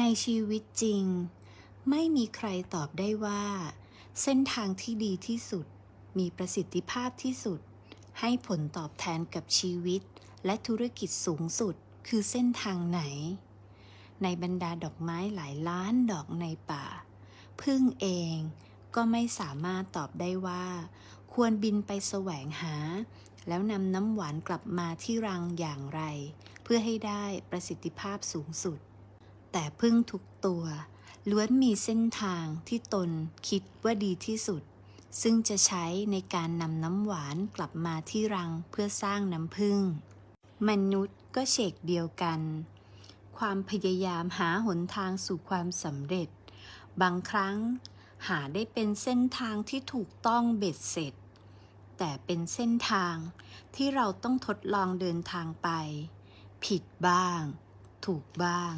ในชีวิตจริง ไม่มีใครตอบได้ว่า เส้นทางที่ดีที่สุด มีประสิทธิภาพที่สุด ให้ผลตอบแทนกับชีวิต และธุรกิจสูงสุดคือเส้นทางไหน ในบรรดาดอกไม้หลายล้านดอกในป่า พึ่งเองก็ไม่สามารถตอบได้ว่า ควรบินไปแสวงหา แล้วนำน้ำหวานกลับมาที่รังอย่างไร เพื่อให้ได้ประสิทธิภาพสูงสุด แต่พึ่งทุกตัว ล้วนมีเส้นทางที่ตนคิดว่าดีที่สุด ซึ่งจะใช้ในการนำน้ำหวานกลับมาที่รังเพื่อสร้างน้ำพึ่ง มนุษย์ก็เฉกเดียวกัน ความพยายามหาหนทางสู่ความสำเร็จ บางครั้งหาได้เป็นเส้นทางที่ถูกต้องเบ็ดเสร็จ แต่เป็นเส้นทางที่เราต้องทดลองเดินทางไป ผิดบ้าง ถูกบ้าง